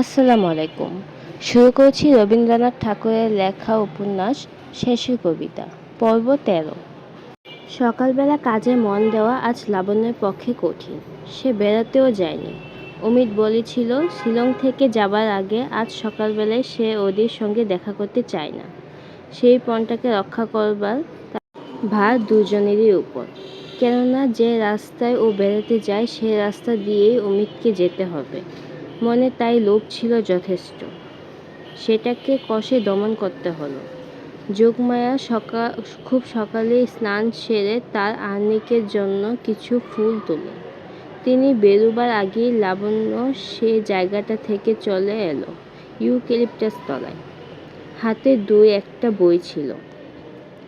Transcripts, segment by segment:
আসসালামু আলাইকুম। শুরু করছি রবীন্দ্রনাথ ঠাকুরের লেখা উপন্যাস শেষের কবিতা, পর্ব তেরো। সকালবেলা কাজে মন দেওয়া আজ লাবণ্যের পক্ষে কঠিন, সে বেড়াতেও যায়নি। অমিত বলেছিল, শিলং থেকে যাবার আগে আজ সকালবেলায় সে ওদের সঙ্গে দেখা করতে চায় না। সেই পণটাকে রক্ষা করবার ভার দুজনেরই উপর। কেননা যে রাস্তায় ও বেড়াতে যায়, সে রাস্তা দিয়েই অমিতকে যেতে হবে। মনে তাই লোভ ছিল যথেষ্ট। সেটাকে কষে দমন করতে হলো। যোগমায়া সকাল খুব সকালেই স্নান সেরে তার আহ্নিকের জন্য কিছু ফুল তোলে। তিনি বেরোবার আগেই লাবণ্য সে জায়গাটা থেকে চলে এলো ইউক্যালিপটাস তলায়। হাতে দুই একটা বই ছিল।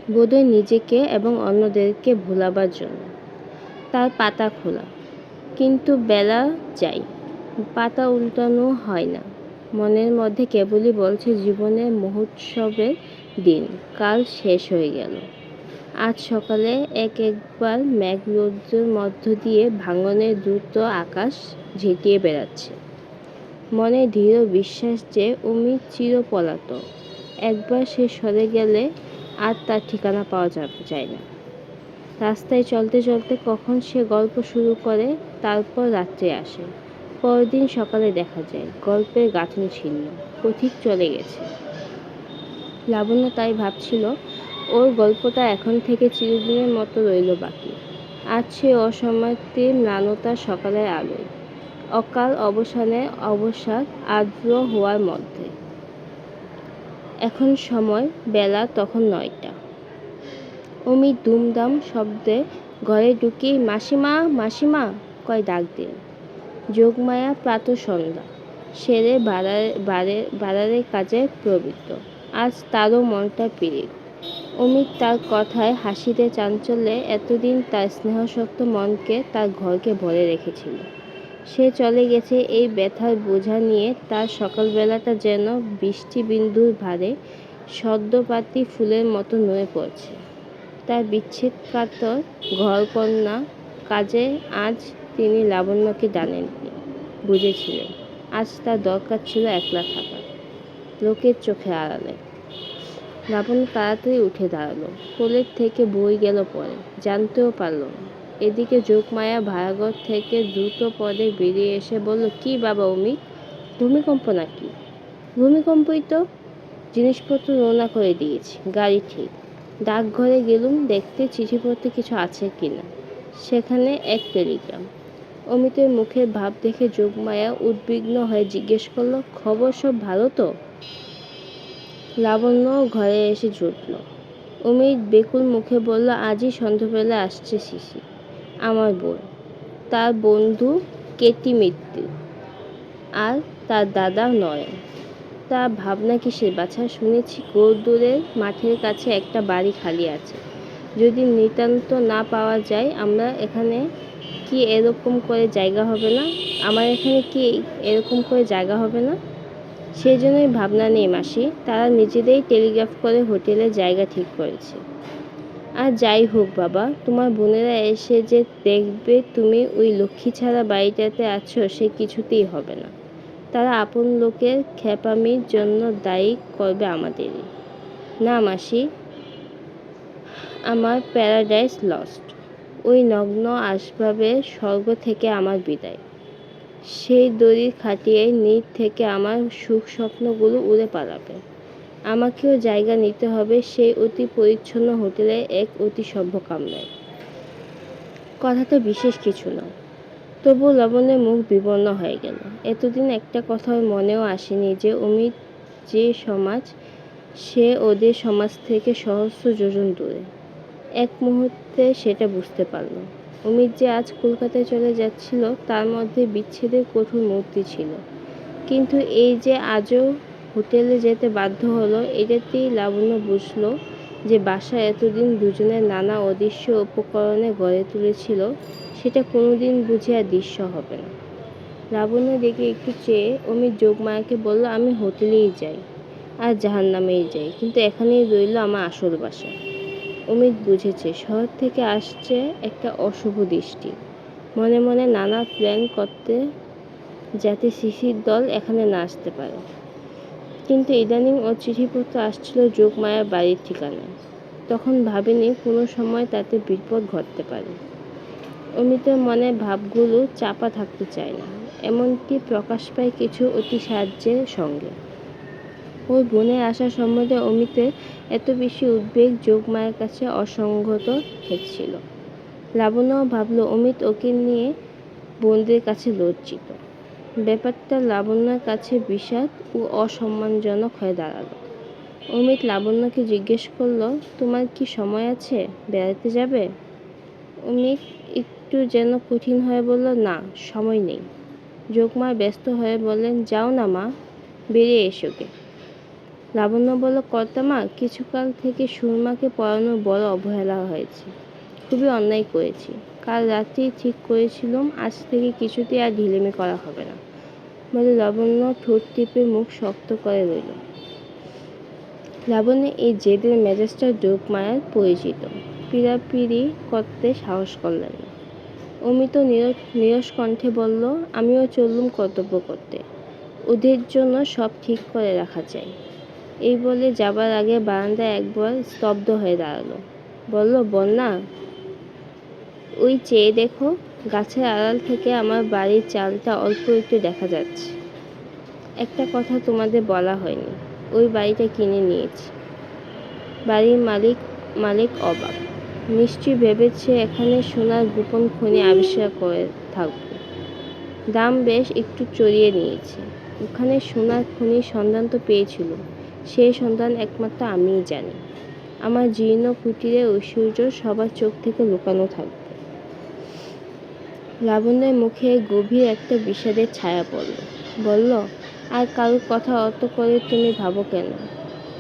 বোধহয় নিজেকে এবং অন্যদেরকে ভোলাবার জন্য। তার পাতা খোলা। কিন্তু বেলা যায় পাতা উল্টানো হয় না। মনের মধ্যে কেবলই বলছে জীবনের মহোৎসবের দিন, কাল শেষ হয়ে গেল। আজ সকালে এক একবার মেঘরৌদ্রের মধ্য দিয়ে ভাঙনের দ্রুত আকাশ ঝেঁটিয়ে বেড়াচ্ছে। মনে দৃঢ় বিশ্বাস যে অমিত চিরপলাতক। একবার সে সরে গেলে আর তার ঠিকানা পাওয়া যাবে যায় না। রাস্তায় চলতে চলতে কখন সে গল্প শুরু করে, তারপর রাত্রে আসে। পরদিন সকালে দেখা যায়, গল্পের গাঁথনি ছিন্ন, পথিক চলে গেছে। লাবণ্য তাই ভাবছিল, ওর গল্পটা এখন থেকে চিরদিনের মতো রইল বাকি। আজ সে অসমাপ্তির ম্লানতা সকালের আলোয়, অকাল অবসানে অবসাদ আর্দ্র হওয়ার মধ্যে। এখন সময়, বেলা তখন নয়টা। অমিত দুমদাম শব্দে ঘরে ঢুকি মাসিমা মাসিমা, কয় ডাক দিল যোগমায়া প্রাতঃসন্ধ্যা। সেরে বাড়ারে বাড়ারে কাজে প্রবৃত্ত। আজ তারও মনটা পীড়িত। অমিত তার কথায় হাসিতে চাঞ্চল্যে এতদিন তার স্নেহশক্ত মনকে তার ঘরকে ভরে রেখেছিল। সে চলে গেছে এই ব্যথার বোঝা নিয়ে তার সকালবেলাটা যেন বৃষ্টিবিন্দুর ভারে সদ্যপাতি ফুলের মতো নয়ে পড়ছে। তার বিচ্ছেদ কাতর ঘরকন্যা কাজে আজ তিনি লাবণ্যকে জানেননি বুঝেছিলেন, আজ তার দরকার ছিল একলা থাকা লোকের চোখে আড়ালে। লাবণ্য তাড়াতাড়ি উঠে দাঁড়াল। কোলের থেকে বই গেল পরে। জানতেও পারল এদিকে যোগমায়া ভাড়াঘর থেকে দ্রুত পদে বেরিয়ে এসে বলল, কি বাবা অমিত ভূমিকম্প নাকি? ভূমিকম্পই তো। জিনিসপত্র রওনা করে দিয়েছি। গাড়ি ঠিক। ডাকঘরে গেলুম, দেখতে চিঠিপত্রে কিছু আছে কিনা। সেখানে এক টেলিগ্রাম। অমিতের মুখের ভাব দেখে যোগমায়া উদ্বিগ্ন হয়ে জিজ্ঞেস করল, খবর সব ভালো তো? লাবণ্য ঘরে এসে জুটল। অমিত বেকুল মুখে বলল, আজই সন্ধ্যাবেলা আসছে শিশি, আমার বোন। তার বন্ধু কেটি মিত্র আর তার দাদা নয়ন। তা ভাবনা কিসের বাছা? শুনেছি দূরের মাঠের কাছে একটা বাড়ি খালি আছে। যদি নিতান্ত না পাওয়া যায়, আমরা এখানে কি এরকম করে জায়গা হবে না? আমার এখানে কি এরকম করে জায়গা হবে না? সেই জন্যই ভাবনা নেই মাসি। তারা নিজেদেরই টেলিগ্রাফ করে হোটেলে জায়গা ঠিক করেছে। আর যাই হোক বাবা, তোমার বোনেরা এসে যে দেখবে তুমি ওই লক্ষ্মী ছাড়া বাড়িটাতে আছো, সে কিছুতেই হবে না। তারা আপন লোকের খেপামির জন্য দায়ী করবে আমাদেরই। না মাসি, আমার প্যারাডাইস লস্ট ওই নগ্ন আসবাবে স্বর্গ থেকে আমার বিদায়। সেই দড়ি খাটিয়ে নিট থেকে আমার সুখ স্বপ্নগুলো উড়ে পালাবে। আমাকেও জায়গা নিতে হবে সেই অতি পরিচ্ছন্ন হোটেলে এক অতি সভ্য কামরায়। কথাটা বিশেষ কিছু নয় তবু লবণের মুখ বিবর্ণ হয়ে গেল। এতদিন একটা কথা মনেও আসেনি যে, অমিত যে সমাজ, সে ওদের সমাজ থেকে সহস্র যোজন দূরে। এক মুহূর্তে সেটা বুঝতে পারল। অমিত যে আজ কলকাতায় চলে যাচ্ছিল, তার মধ্যে বিচ্ছেদের কঠোর মূর্তি ছিল। কিন্তু এই যে আজও হোটেলে যেতে বাধ্য হলো, এটাতেই লাবণ্য বুঝল যে বাসা এতদিন দুজনের নানা অদৃশ্য উপকরণে গড়ে তুলেছিল, সেটা কোনোদিন বুঝে আর দৃশ্য হবে না। লাবণ্য দেখে একটু চেয়ে অমিত যোগমায়াকে বলল, আমি হোটেলেই যাই, আর জাহান নামেই যাই, কিন্তু এখানেই রইল আমার আসল বাসা। অমিত বুঝেছে, শহর থেকে আসছে একটা অশুভ দৃষ্টি। মনে মনে নানা প্ল্যান করতে যাতে শিশির দল এখানে না আসতে পারে। কিন্তু ইদানিং ও চিঠিপত্র আসছিল যোগমায়ার বাড়ির ঠিকানায়। তখন ভাবিনি কোনো সময় তাতে বিপদ ঘটতে পারে। অমিতের মনে ভাবগুলো চাপা থাকতে চায় না, এমনকি প্রকাশ পায় কিছু অতি সাহায্যের সঙ্গে। ওই বোনের আসা সম্বন্ধে অমিতের এত বেশি উদ্বেগ যোগমায়ের কাছে অসংগত ঠেকছিল লাবণ্য ভাবলো, অমিত ওকে নিয়ে বোনদের কাছে লজ্জিত। ব্যাপারটা লাবণ্যর কাছে বিষাদ ও অসম্মানজনক হয়ে দাঁড়াল। অমিত লাবণ্যকে জিজ্ঞেস করল, তোমার কি সময় আছে? বেড়াতে যাবে? অমিত একটু যেন কঠিন হয়ে বলল, না, সময় নেই। যোগমা ব্যস্ত হয়ে বললেন, যাও না মা, বেরিয়ে এসো গে লাবণ্য বলল কর্তামা কিছুকাল থেকে সুরমাকে পড়ানোর বড় অবহেলা হয়েছে। খুবই অন্যায় করেছি। কাল রাত্রেই ঠিক করেছিলাম, আজ থেকে কিছুতেই আর ঢিলেমি করা হবে না। বলে লাবণ্য ঠোঁট টিপে মুখ শক্ত করে রইল। লাবণ্য এই জেদের মেজাজটা যোগমায়ার পরিচিত। পিড়াপিড়ি করতে সাহস করলেন না। অমিত নিরস কণ্ঠে বলল, আমিও চললুম কর্তব্য করতে। ওদের জন্য সব ঠিক করে রাখা চাই এই বলে যাবার আগে বারান্দায় একবার স্তব্ধ হয়ে দাঁড়াল। বলল, বন্যা, ওই চেয়ে দেখো, গাছের আড়াল থেকে আমার বাড়ির চালটা অল্প একটু দেখা যাচ্ছে। একটা কথা তোমাদের বলা হয়নি, ওই বাড়িটা কিনে নিয়েছি। বাড়ির মালিক মালিক অবাক। নিশ্চয়ই ভেবেছে এখানে সোনার গোপন খনি আবিষ্কার করে থাকবে। দাম বেশ একটু চড়িয়ে নিয়েছে। ওখানে সোনার খনির সন্ধান তো পেয়েছিল। সেই সন্ধান একমাত্র আমিই জানি। আমার জীর্ণ কুটিরে ঐশ্বর্য সবার চোখ থেকে লুকানো থাকবে। লাবণ্যের মুখে গভীর একটা বিষাদের ছায়া পড়ল। বলল, আর কারোর কথা অত করে তুমি ভাবো কেন?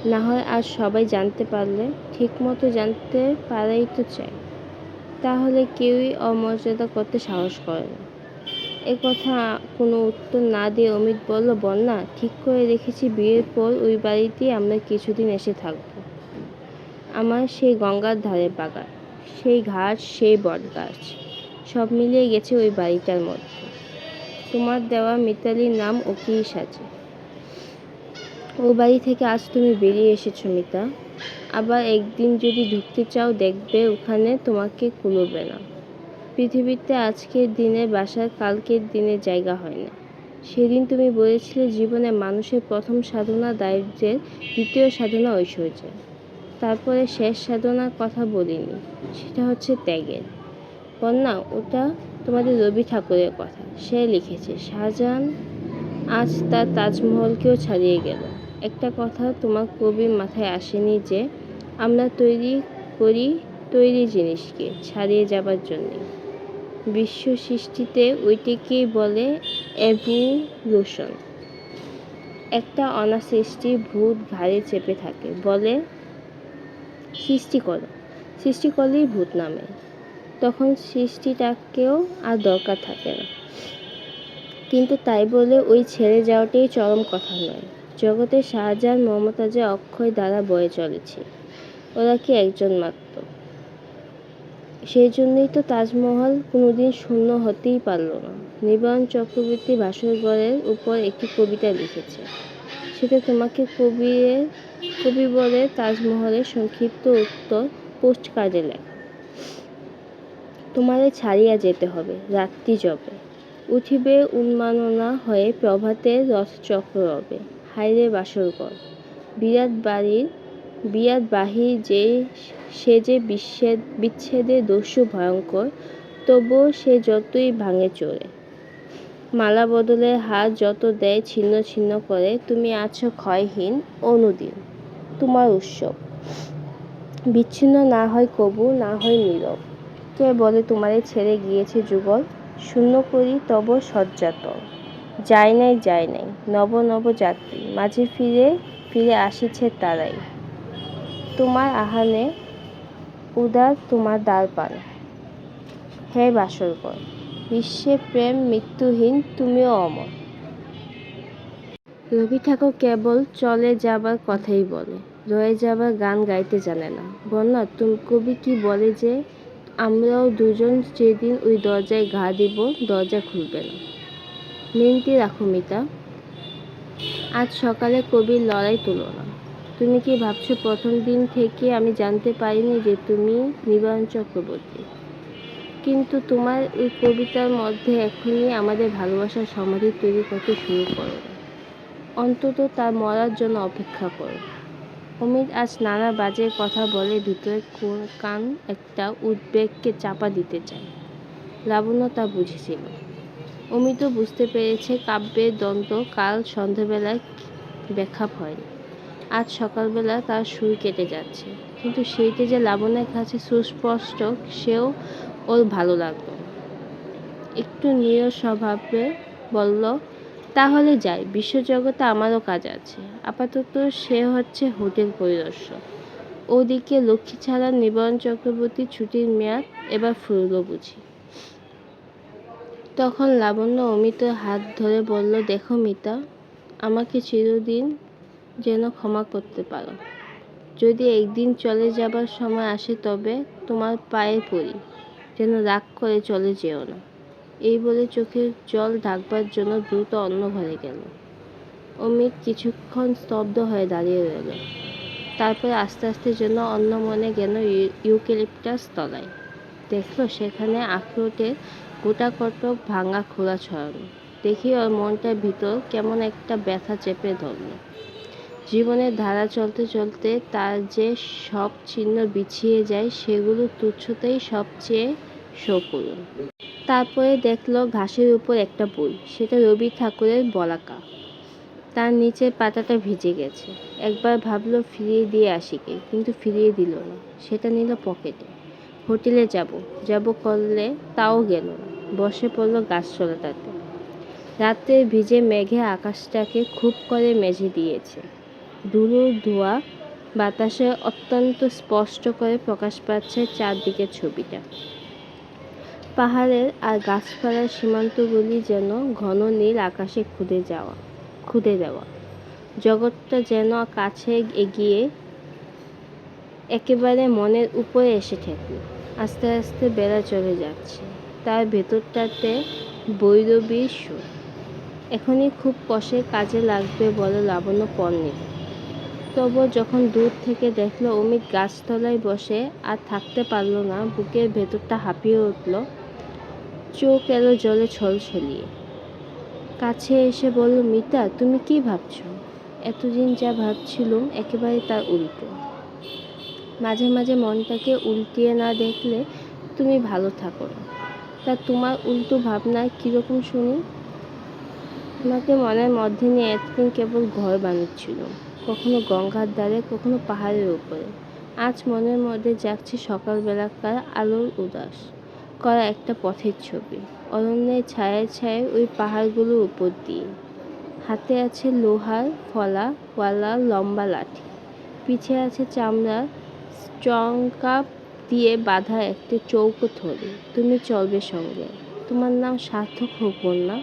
না হয় আজ সবাই জানতে পারলে, ঠিকমতো জানতে পারাই তো চাই। তাহলে কেউই অমর্যাদা করতে সাহস করে না। কথা কোনো উত্তর না দিয়ে অমিত বলল, বন্যা, ঠিক করে রেখেছি বিয়ের পর ওই বাড়িতেই আমরা কিছুদিন এসে থাকব। আমার সেই গঙ্গার ধারে বাগান, সেই ঘাট, সেই বট গাছ সব মিলিয়ে গেছে ওই বাড়িটার মধ্যে। তোমার দেওয়া মিতালির নাম ওকেই সাজে। ও বাড়ি থেকে আজ তুমি বেরিয়ে এসেছ মিতা। আবার একদিন যদি ঢুকতে চাও দেখবে ওখানে তোমাকে কুলোবে না। পৃথিবীতে আজকের দিনে বাসার কালকের দিনে জায়গা হয় না। সেদিন তুমি বলেছিলে জীবনে মানুষের প্রথম সাধনা দারিদ্র্যের দ্বিতীয় সাধনা ঐশ্বর্য। তারপরে শেষ সাধনার কথা বলিনি, সেটা হচ্ছে ত্যাগের। বন্যা, ওটা তোমাদের রবি ঠাকুরের কথা। সে লিখেছে, শাহজাহান, আজ তার তাজমহলকেও ছাড়িয়ে গেল। একটা কথা তোমার কবির মাথায় আসেনি যে, আমরা তৈরি করি তৈরি জিনিসকে ছাড়িয়ে যাবার জন্যে। বিশ্ব সৃষ্টিতে ওইটিকেই বলে এভুলোশন। একটা অনাসৃষ্টি ভূত ঘাড়ে চেপে থাকে, বলে সৃষ্টি করো সৃষ্টি করলেই ভূত নামে। তখন সৃষ্টিটাকেও আর দরকার থাকে না। কিন্তু তাই বলে ওই ছেড়ে যাওয়াটাই চরম কথা নয়। জগতে শাহজাহান, মমতাজের অক্ষয় দ্বারা বয়ে চলেছে। ওরা কি একজন মাত্র? সেই জন্যই তো তাজমহল কোনোদিন শূন্য হতেই পারল না। নিবারণ চক্রবর্তী ভাস্করের উপর একটি কবিতা লিখেছে। সেটা তোমাকে কবির কবি বলে তাজমহলের সংক্ষিপ্ত উত্তর পোস্ট কার্ডে লেখা। তোমারে ছাড়িয়া যেতে হবে, রাত্রি জবে। উঠিবে উন্মাননা হয়ে প্রভাতের রথচক্র রবে। হাইরে বাসরঘর, বিরাট বাড়ির বিরাট বাহির যে সে যে বিচ্ছেদ বিচ্ছেদের দস্যু ভয়ঙ্কর, তবুও সে যতই ভাঙে চড়ে মালা বদলে হাত যত দেয় ছিন্ন ছিন্ন করে, তুমি আছো ক্ষয়হীন, অনুদিন, তোমার উৎসব। বিচ্ছিন্ন না হয় কবু, না হয় নীরব। কে বলে তোমারে ছেড়ে গিয়েছে যুগল? শূন্য করি তব সজ্জাতল যায় নাই যায় নাই, নব নব যাত্রী। মাঝে ফিরে ফিরে আসিছে তারাই। তোমার আহানে উদার তোমার দ্বার পান। হে বাসরকর বিশ্বে প্রেম মৃত্যুহীন তুমিও অমর। রবি ঠাকুর কেবল চলে যাবার কথাই বলে, রয়ে যাবার গান গাইতে জানে না। বন্যা, তুমি কবি কি বলে যে, আমরাও দুজন যেদিন ওই দরজায় ঘা দিব, দরজা খুলবে না। মিনতি রাখো মিতা, আজ সকালে কবির লড়াই তুলনা তুমি কি ভাবছ প্রথম দিন থেকে আমি জানতে পারিনি যে তুমি নিবারণ চক্রবর্তী? কিন্তু তোমার এই কবিতার মধ্যে এখনই আমাদের ভালোবাসার সমাধি তৈরি করতে শুরু করো। অন্তত তার মরার জন্য অপেক্ষা করো। অমিত আজ নানা বাজে কথা বলে ভিতরে কান একটা উদ্বেগকে চাপা দিতে চায়। লাবণ্য তা বুঝেছিল। অমিতও বুঝতে পেরেছে কাব্যের দ্বন্দ্ব কাল সন্ধেবেলায় ব্যাখ্যা হয়নি। আজ সকালবেলা তার সুর কেটে যাচ্ছে। কিন্তু সেইটা যে লাবণ্যের কাছে সুস্পষ্ট, সেও ওর ভালো লাগল। একটু নিরস স্বভাবে বলল, তাহলে যাই, বিশ্বজগতে আমারও কাজ আছে। আপাতত সে হচ্ছে হোটেল পরিদর্শক। ওদিকে লক্ষ্মী ছাড়া নিবারণ চক্রবর্তী ছুটির মেয়াদ এবার ফুরল বুঝি। তখন লাবণ্য অমিতের হাত ধরে বলল, দেখো মিতা, আমাকে চিরদিন যেন ক্ষমা করতে পারো। যদি একদিন চলে যাবার সময় আসে তবে তোমার পায়ে পড়ি, যেন রাগ করে চলে যেও না। এই বলে চোখের জল ঢাকবার জন্য দ্রুত অন্য ঘরে গেল। অমিত কিছুক্ষণ স্তব্ধ হয়ে দাঁড়িয়ে রইল। তারপর আস্তে আস্তে যেন অন্য মনে গেল ইউ- ইউক্যালিপটাস তলায়। দেখল সেখানে আখরোটের গোটা কটক ভাঙা খোলা ছড়ানো। দেখি ওর মনটার ভিতর কেমন একটা ব্যথা চেপে ধরলো। জীবনের ধারা চলতে চলতে তার যে সব চিহ্ন বিছিয়ে যায়, সেগুলো তুচ্ছতেই সবচেয়ে শকুন তারপরে দেখল ঘাসের উপর একটা বই, সেটা রবি ঠাকুরের বলাকা। তার নিচের পাতাটা ভিজে গেছে। একবার ভাবলো ফিরিয়ে দিয়ে আসিকে কিন্তু ফিরিয়ে দিল না। সেটা নিল পকেটে। হোটেলে যাব যাব করলে তাও গেল না। বসে পড়ল গাছতলাটাতে রাত্রে ভিজে মেঘে আকাশটাকে খুব করে মেঝে দিয়েছে। ধুলোর ধোয়া বাতাসে অত্যন্ত স্পষ্ট করে প্রকাশ পাচ্ছে চারদিকের ছবিটা। পাহাড়ের আর গাছপালার সীমান্তগুলি যেন ঘন নীল আকাশে খুদে যাওয়া, খুদে দেওয়া। জগৎটা যেন কাছে এগিয়ে একেবারে মনের উপরে এসে ঠেকল। আস্তে আস্তে বেড়া চলে যাচ্ছে। তার ভেতরটাতে বৈরবীর সুর। এখনই খুব কষে কাজে লাগবে বলে লাবণ্য পণ তবু যখন দূর থেকে দেখল, অমিত গাছতলায় বসে আর থাকতে পারল না, বুকের ভেতরটা হাঁপিয়ে উঠল। চোখ এলো জলে ছলছলিয়ে কাছে এসে বলল, মিতা, তুমি কি ভাবছ? এতদিন যা ভাবছিলুম, একেবারে তার উল্টো। মাঝে মাঝে মনটাকে উল্টিয়ে না দেখলে তুমি ভালো থাকো না। তা তোমার উল্টো ভাবনা কীরকম শুনি? তোমাকে মনের মধ্যে নিয়ে এতদিন কেবল ঘর বানাচ্ছিল কখনো গঙ্গার দ্বারে কখনো পাহাড়ের উপরে। আজ মনের মধ্যে জাগছে সকালবেলাকার আলোর উদাস। করা একটা পথের ছবি। অরণ্যের ছায়ায় ছায়ায় ওই পাহাড়গুলোর উপর দিয়ে। হাতে আছে লোহার ফলা, ওয়ালা লম্বা লাঠি। পিছে আছে চামড়ার চঙ্কাপ দিয়ে বাঁধা একটা চৌকো থলি। তুমি চলবে সঙ্গে। তোমার নাম সার্থক হোক না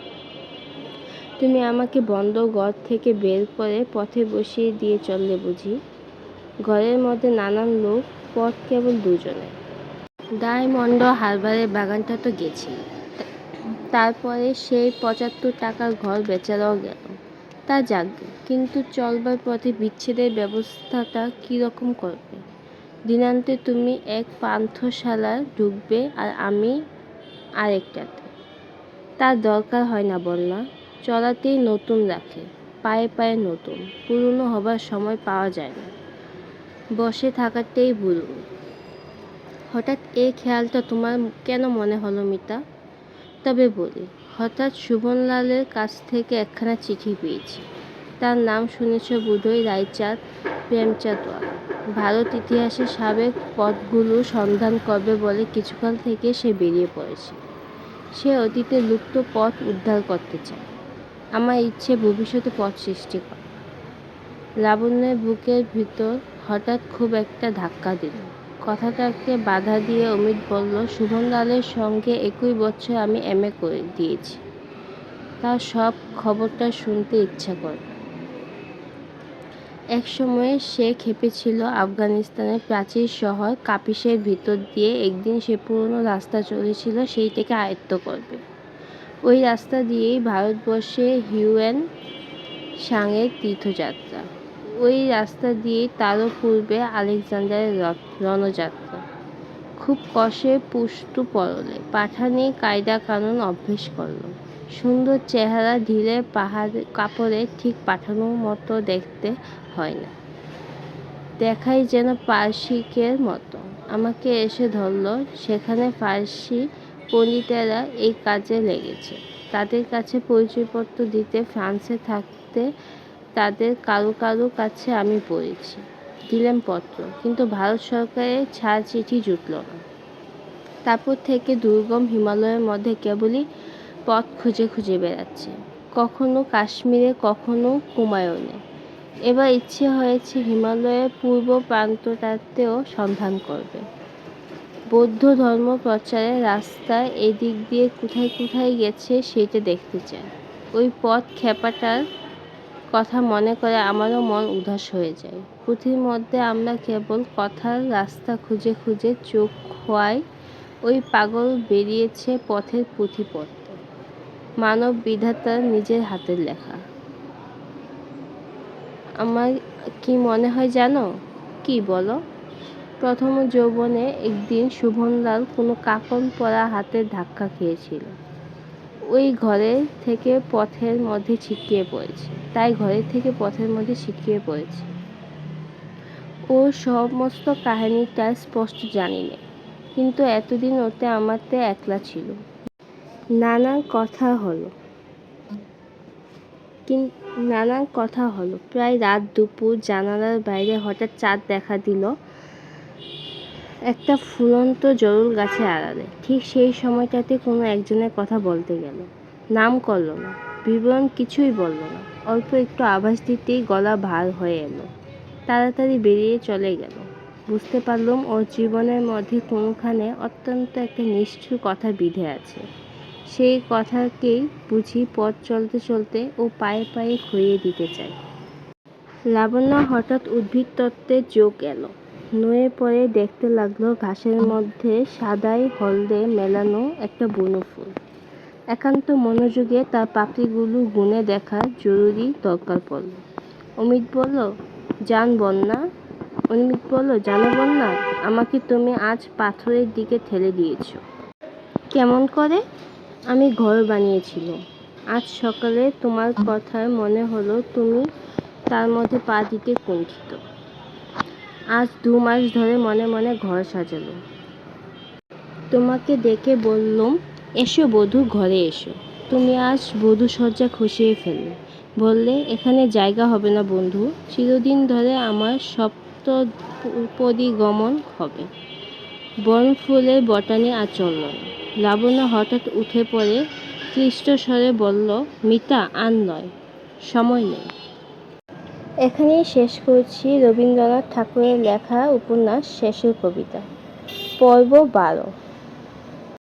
তুমি আমাকে বন্ধ ঘর থেকে বের করে পথে বসিয়ে দিয়ে চললে বুঝি? ঘরের মধ্যে নানান লোক, পথ কেবল দুজনে ডায়মন্ড হারবারের বাগানটা তো গেছি তারপরে সেই পঁচাত্তর টাকার ঘর বেচারাও গেল। তা যাক কিন্তু চলবার পথে বিচ্ছেদের ব্যবস্থাটা কীরকম করবে? দিনান্তে তুমি এক পান্থশালা ঢুকবে আর আমি আরেকটাতে। তার দরকার হয় না বন্যা চলাতেই নতুন রাখে, পায়ে পায়ে নতুন, পুরনো হবার সময় পাওয়া যায় না। বসে থাকাতেই ভুলুন হঠাৎ এই খেয়ালটা তোমার কেন মনে হলো মিতা? তবে বলি, হঠাৎ সুবনলালের কাছ থেকে একখানা চিঠি পেয়েছি। তার নাম শুনেছ বোধহয় রায়চাঁদ প্রেমচাঁদওয়ালা। ভারত ইতিহাসের সাবেক পথগুলো সন্ধান করবে বলে কিছুকাল থেকে সে বেরিয়ে পড়েছে। সে অতীতে লুপ্ত পথ উদ্ধার করতে চায়। আমার ইচ্ছে ভবিষ্যতে পথ সৃষ্টি করা। লাবণ্যের বুকের ভিতর হঠাৎ খুব একটা ধাক্কা দিল। কথাটাকে বাধা দিয়ে অমিত বলল সুমনলালের সঙ্গে একই বছর আমি এম এ করে দিয়েছি। তার সব খবরটা শুনতে ইচ্ছা করে এক সময়ে সে খেপেছিল আফগানিস্তানের প্রাচীর শহর কাপিসের ভিতর দিয়ে। একদিন সে পুরনো রাস্তা চলেছিল সেইটাকে আয়ত্ত করবে। ওই রাস্তা দিয়েই ভারতবর্ষে হিউয়েন সাংয়ের তীর্থযাত্রা। ওই রাস্তা দিয়েই তারও পূর্বে আলেকজান্ডারের রণযাত্রা। খুব কষে পুষ্টু পরলে পাঠানি কায়দা কানুন অভ্যেস করল। সুন্দর চেহারা ঢিলে পাহাড় কাপড়ে ঠিক পাঠানোর মতো দেখতে হয় না। দেখাই যেন পার্শিকের মতো। আমাকে এসে ধরলো, সেখানে ফার্সি পণ্ডিতেরা এই কাজে লেগেছে। তাদের কাছে পরিচয়পত্র দিতে, ফ্রান্সে থাকতে তাদের কারও কারও কাছে আমি পড়েছি দিলেন পত্র, কিন্তু ভারত সরকারের ছাড় চিঠি জুটল না। তারপর থেকে দুর্গম হিমালয়ের মধ্যে কেবলই পথ খুঁজে খুঁজে বেড়াচ্ছে। কখনো কাশ্মীরে, কখনো কুমায়ুনে এবার ইচ্ছে হয়েছে হিমালয়ের পূর্ব প্রান্তটাতেও সন্ধান করবে। বৌদ্ধ ধর্ম প্রচারের রাস্তা এদিক দিয়ে কোথায় কোথায় গেছে সেটা দেখতে চায় ওই পথ খেপাটার কথা মনে করে আমারও মন উদাস হয়ে যায়। পুঁথির মধ্যে আমরা কেবল কথার রাস্তা খুঁজে খুঁজে চোখ খোয়াই, ওই পাগল বেরিয়েছে পথের পুঁথি পড়তে। মানব বিধাতার নিজের হাতের লেখা। আমার কি মনে হয় জানো? কি বলো? প্রথম যৌবনে একদিন শোভনলাল কোনো কাকন পরা হাতের ধাক্কা খেয়েছিল। ওই ঘরে থেকে পথের মধ্যে ছিটকিয়ে পড়েছে। তাই ঘরের থেকে পথের মধ্যে ছিটকিয়ে পড়েছে। ও সমস্ত কাহিনীটা স্পষ্ট জানি না কিন্তু এতদিন ওতে আমারতে একলা ছিল। নানান কথা হলো। নানান কথা হলো। প্রায় রাত দুপুর জানালার বাইরে হঠাৎ চাঁদ দেখা দিল। একটা ফুলন্ত জরুল গাছের আড়ালে। ঠিক সেই সময়টাতে কোনো একজনের কথা বলতে গেল। নাম করল না, বিবরণ কিছুই বলল না। অল্প একটু আভাস দিতেই গলা ভার হয়ে এলো। তাড়াতাড়ি বেরিয়ে চলে গেল। বুঝতে পারলাম ওর জীবনের মধ্যে কোনোখানে অত্যন্ত একটা নিষ্ঠুর কথা বিধে আছে। সেই কথাকেই বুঝি পথ চলতে চলতে ও পায়ে পায়ে খইয়ে দিতে চায়। লাবণ্য হঠাৎ উদ্ভিদ তত্ত্বে যোগ এলো। নয়ে পড়ে দেখতে লাগল ঘাসের মধ্যে সাদাই হলদে মেলানো একটা বনু ফুল। একান্ত মনোযোগে তার পাপড়িগুলো গুনে দেখা জরুরি দরকার পড়ল। অমিত বলল, জান বন্যা। অমিত বলল, জানো বন্যা, আমাকে তুমি আজ পাথরের দিকে ঠেলে দিয়েছ। কেমন করে? আমি ঘর বানিয়েছিলাম। আজ সকালে তোমার কথায় মনে হলো তুমি তার মধ্যে পা দিতে কুণ্ঠিত। আজ দু মাস ধরে মনে মনে ঘর সাজালো। তোমাকে দেখে বললুম, এসো বধূ, ঘরে এসো। তুমি আজ বধূ সজ্জা খসিয়ে ফেললে। বললে, এখানে জায়গা হবে না বন্ধু। চিরদিন ধরে আমার সপ্তপদী হবে। বনফুলের বটানি আর চলল লাবণ্য হঠাৎ উঠে পড়ে ক্লিষ্ট স্বরে বলল, মিতা, আর নয়। সময় নেই। এখানেই শেষ করছি রবীন্দ্রনাথ ঠাকুরের লেখা উপন্যাস শেষের কবিতা। পর্ব বারো।